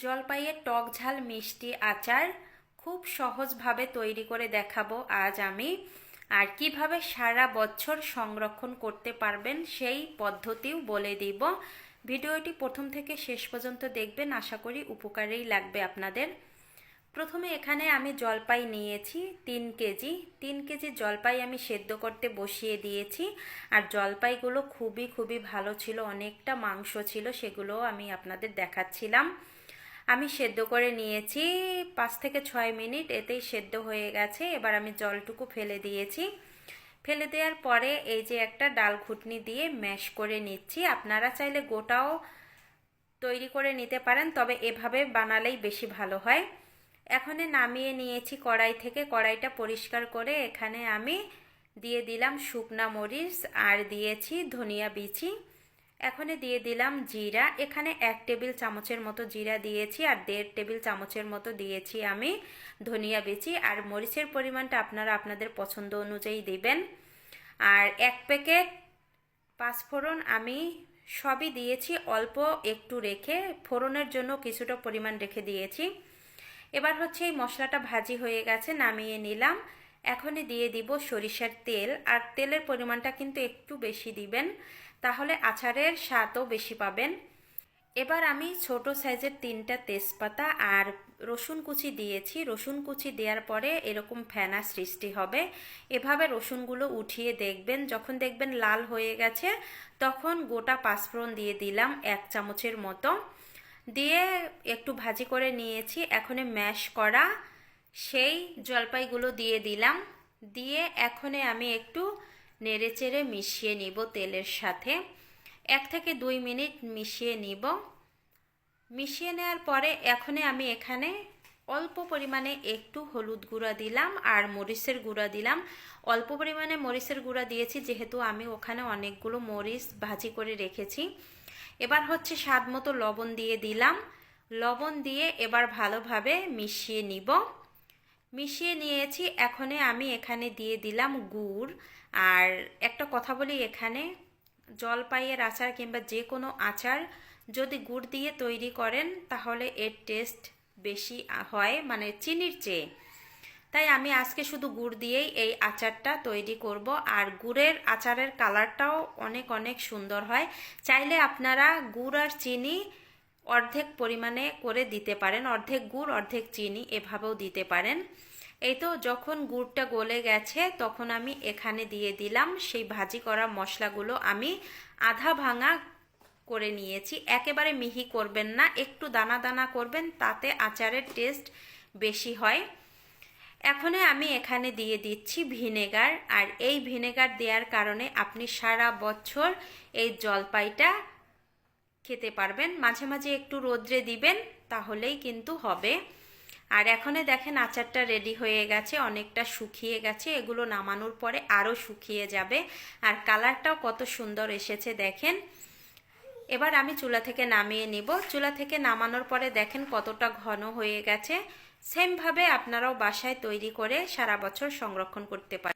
জলপাইয়ের টক ঝাল মিষ্টি আচার খুব সহজভাবে তৈরি করে দেখাবো আজ আমি। আর কীভাবে সারা বছর সংরক্ষণ করতে পারবেন সেই পদ্ধতিও বলে দিব। ভিডিওটি প্রথম থেকে শেষ পর্যন্ত দেখবেন, আশা করি উপকারেই লাগবে আপনাদের। প্রথমে এখানে আমি জলপাই নিয়েছি তিন কেজি। তিন কেজি জলপাই আমি সেদ্ধ করতে বসিয়ে দিয়েছি। আর জলপাইগুলো খুবই খুবই ভালো ছিল, অনেকটা মাংস ছিল সেগুলো আমি আপনাদের দেখাচ্ছিলাম। আমি সেদ্ধ করে নিয়েছি। পাঁচ থেকে ছয় মিনিট এতেই সেদ্ধ হয়ে গেছে। এবার আমি জলটুকু ফেলে দিয়েছি। ফেলে দেওয়ার পরে এই যে একটা ডাল ঘুটনি দিয়ে ম্যাশ করে নিচ্ছি। আপনারা চাইলে গোটাও তৈরি করে নিতে পারেন, তবে এভাবে বানালেই বেশি ভালো হয়। এখানে নামিয়ে নিয়েছি কড়াই থেকে। কড়াইটা পরিষ্কার করে এখানে আমি দিয়ে দিলাম শুকনা মরিচ, আর দিয়েছি ধনিয়া বিচি। এখানে দিয়ে দিলাম জিরা। এখানে এক টেবিল চামচের মতো জিরা দিয়েছি আর দেড় টেবিল চামচের মতো দিয়েছি আমি ধনিয়া বেচি। আর মরিচের পরিমাণটা আপনারা আপনাদের পছন্দ অনুযায়ী দিবেন। আর এক প্যাকেট পাঁচফোড়ন আমি সবই দিয়েছি, অল্প একটু রেখে। ফোড়নের জন্য কিছুটা পরিমাণ রেখে দিয়েছি। এবার হচ্ছে এই মশলাটা ভাজি হয়ে গেছে, নামিয়ে নিলাম। এখনই দিয়ে দিব সরিষার তেল। আর তেলের পরিমাণটা কিন্তু একটু বেশি দিবেন। তাহলে আচারের স্বাদও বেশি পাবেন। এবার আমি ছোট সাইজের তিনটা তেজপাতা আর রসুন কুচি দিয়েছি। রসুন কুচি দেওয়ার পরে এরকম ফেনা সৃষ্টি হবে। এভাবে রসুনগুলো উঠিয়ে দেখবেন। যখন দেখবেন লাল হয়ে গেছে, তখন গোটা পাঁচফোড়ন দিয়ে দিলাম এক চামচের মতো। দিয়ে একটু ভাজি করে নিয়েছি। এখনে ম্যাশ করা সেই জলপাইগুলো দিয়ে দিলাম। দিয়ে এখনে আমি একটু নেড়েচেড়ে মিশিয়ে নিব তেলের সাথে। এক থেকে দুই মিনিট মিশিয়ে নিব। মিশিয়ে নেওয়ার পরে এখনে আমি এখানে অল্প পরিমাণে একটু হলুদ গুঁড়া দিলাম আর মরিচের গুঁড়া দিলাম। অল্প পরিমাণে মরিচের গুঁড়া দিয়েছি, যেহেতু আমি ওখানে অনেকগুলো মরিচ ভাজি করে রেখেছি। এবার হচ্ছে স্বাদ মতো লবণ দিয়ে দিলাম। লবণ দিয়ে এবার ভালোভাবে মিশিয়ে নিব। মিশিয়ে নিয়েছি এখনে আমি এখানে দিয়ে দিলাম গুড়। আর একটা কথা বলি এখানে, জলপাইয়ের আচার কিংবা যে কোনো আচার যদি গুড় দিয়ে তৈরি করেন, তাহলে এর টেস্ট বেশি হয় মানে চিনির চেয়ে। তাই আমি আজকে শুধু গুড় দিয়েই এই আচারটা তৈরি করব। আর গুড়ের আচারের কালারটাও অনেক অনেক সুন্দর হয়। চাইলে আপনারা গুড় আর চিনি অর্ধেক পরিমাণে করে দিতে পারেন, অর্ধেক গুড়, অর্ধেক চিনি এভাবেও দিতে পারেন। এই তো যখন গুড়টা গলে গেছে, তখন আমি এখানে দিয়ে দিলাম সেই ভাজি করা মশলাগুলো। আমি আধা ভাঙা করে নিয়েছি, একেবারে মিহি করবেন না, একটু দানা দানা করবেন, তাতে আচারের টেস্ট বেশি হয়। এখন আমি এখানে দিয়ে দিচ্ছি ভিনেগার, আর এই ভিনেগার দেওয়ার কারণে আপনি সারা বছর এই জলপাইটা খেতে পারবেন। মাঝে মাঝে একটু রোদ্রে দিবেন, তাহলেই কিন্তু হবে। আর এখানে দেখেন আচারটা রেডি হয়ে গেছে, অনেকটা শুকিয়ে গেছে। এগুলো নামানোর পরে আরও শুকিয়ে যাবে। আর কালারটাও কত সুন্দর এসেছে দেখেন। এবার আমি চুলা থেকে নামিয়ে নিব। চুলা থেকে নামানোর পরে দেখেন কতটা ঘন হয়ে গেছে। সেমভাবে আপনারাও বাসায় তৈরি করে সারা বছর সংরক্ষণ করতে পারেন।